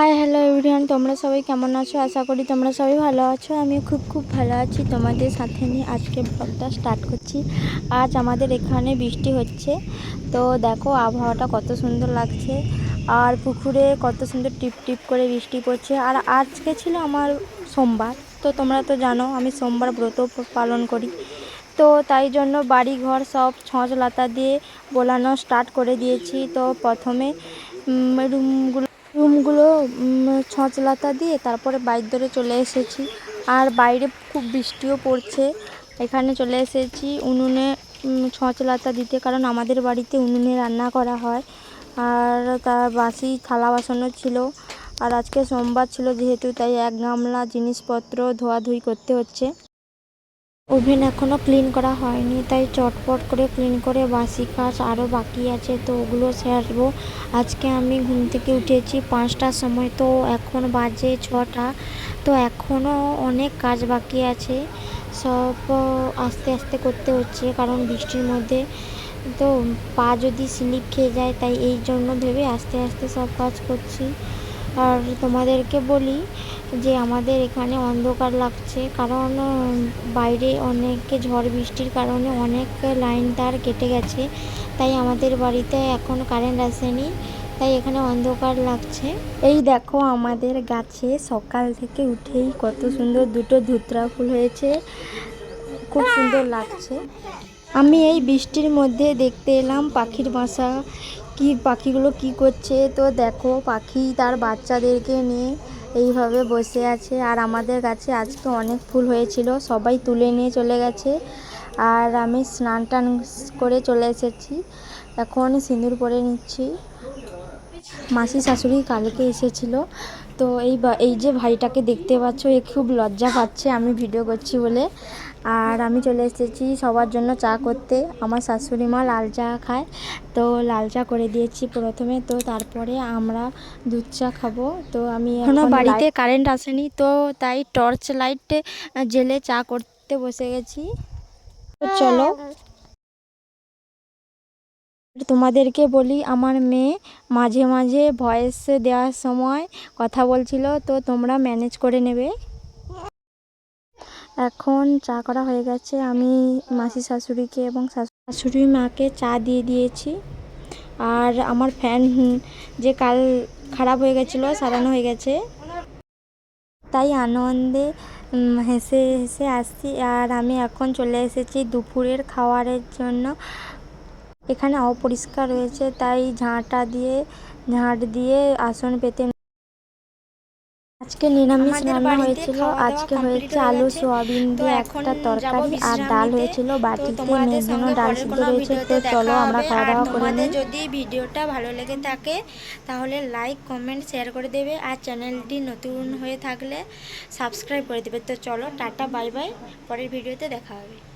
Hi hello everyone তোমরা সবাই কেমন আছো? আশা করি তোমরা সবাই ভালো আছো। আমি খুব খুব ভালো আছি। তোমাদের সাথে নিয়ে আজকে ব্লগটা স্টার্ট করছি। আজ আমাদের এখানে বৃষ্টি হচ্ছে। তো দেখো, আবহাওয়াটা কত সুন্দর লাগছে। আর পুকুরে কত সুন্দর টিপ টিপ করে বৃষ্টি পড়ছে। আর আজকে ছিল আমার সোমবার। তো তোমরা তো জানো, আমি সোমবার ব্রত পালন করি। তো তাই জন্য বাড়ি ঘর সব ছঁচ লাতা দিয়ে বোলানো স্টার্ট করে দিয়েছি। তো প্রথমে রুমগুলো রুমগুলো উম, ছঁচ লাতা দিয়ে তারপরে বাইর ধরে চলে এসেছি। আর বাইরে খুব বৃষ্টিও পড়ছে। এখানে চলে এসেছি উনুনে উম, ছঁচ লাতা দিতে কারণ আমাদের বাড়িতে উনুনে রান্না করা হয়। আর তার বাসি থালা বাসনও ছিল। আর আজকে সোমবার ছিল যেহেতু তাই এক গামলা জিনিসপত্র ধোয়াধুয়ি করতে হচ্ছে। ওভেন এখনও ক্লিন করা হয়নি, তাই চটপট করে ক্লিন করে বাসি কাজ আরও বাকি আছে। তো ওগুলো সারবো। আজকে আমি ঘুম থেকে উঠেছি পাঁচটার সময়, তো এখন বাজে ছটা। তো এখনও অনেক কাজ বাকি আছে। সব আস্তে আস্তে করতে হচ্ছে, কারণ বৃষ্টির মধ্যে। তো পা যদি স্লিপ খেয়ে যায়, তাই এই জন্য ভেবে আস্তে আস্তে সব কাজ করছি। আর তোমাদেরকে বলি যে আমাদের এখানে অন্ধকার লাগছে। কারণ বাইরে অনেক ঝড় বৃষ্টির কারণে অনেক লাইন তার কেটে গেছে। তাই আমাদের বাড়িতে এখন কারেন্ট আসেনি। তাই এখানে অন্ধকার লাগছে। এই দেখো আমাদের গাছে সকাল থেকে উঠেই কত সুন্দর দুটো ধুতরা ফুল হয়েছে। খুব সুন্দর লাগছে। আমি এই বৃষ্টির মধ্যে দেখতে এলাম পাখির বাসা। কি পাখিগুলো কি করছে? তো দেখো, পাখি তার বাচ্চাদেরকে নিয়ে এইভাবে বসে আছে। আর আমাদের গাছে আজকে অনেক ফুল হয়েছিল, সবাই তুলে নিয়ে চলে গেছে। আর আমি স্নান টান করে চলে এসেছি। এখন সিঁদুর পরে নিচ্ছি। মাসি শাশুড়ি কালকে এসেছিল। তো এই এই যে ভাইটাকে দেখতে পাচ্ছ এ খুব লজ্জা পাচ্ছে আমি ভিডিও করছি বলে। আর আমি চলে এসেছি সবার জন্য চা করতে। আমার শাশুড়ি মা লাল চা খায়। তো লাল চা করে দিয়েছি প্রথমে। তো তারপরে আমরা দুধ চা খাব। তো আমি এখনও বাড়িতে কারেন্ট আসেনি তো তাই টর্চ লাইট জেলে চা করতে বসে গেছি। তো চলো তোমাদেরকে বলি, আমার মেয়ে মাঝে মাঝে ভয়েস দেওয়ার সময় কথা বলছিল, তো তোমরা ম্যানেজ করে নেবে। এখন চা করা হয়ে গেছে। আমি মাসি শাশুড়িকে এবং শাশু- শাশুড়ি মাকে চা দিয়ে দিয়েছি। আর আমার ফ্যান যে কাল খারাপ হয়ে গেছিল, সারানো হয়ে গেছে। তাই আনন্দে হেসে হেসে আসছি। আর আমি এখন চলে এসেছি দুপুরের খাওয়ারের জন্য। এখানে অপরিষ্কার রয়েছে তাই ঝাঁটা দিয়ে ঝাঁট দিয়ে আসন পেতে আজকে নিরামিষ রান্না হয়েছিল। আজকে হয়েছে আলু সোয়াবিন দিয়ে একটা তরকারি আর ডাল হয়েছিল বাটিতে তোমাদের মেয়ের জন্য ডাল সিদ্ধ রয়েছে তো চলো আমরা খাওয়া দাওয়া করে তোমাদের নিই। যদি ভিডিওটা ভালো লেগে থাকে তাহলে লাইক কমেন্ট শেয়ার করে দেবে। আর চ্যানেলটি নতুন হয়ে থাকলে সাবস্ক্রাইব করে দেবে। তো চলো টাটা বাই বাই পরের ভিডিওতে দেখা হবে।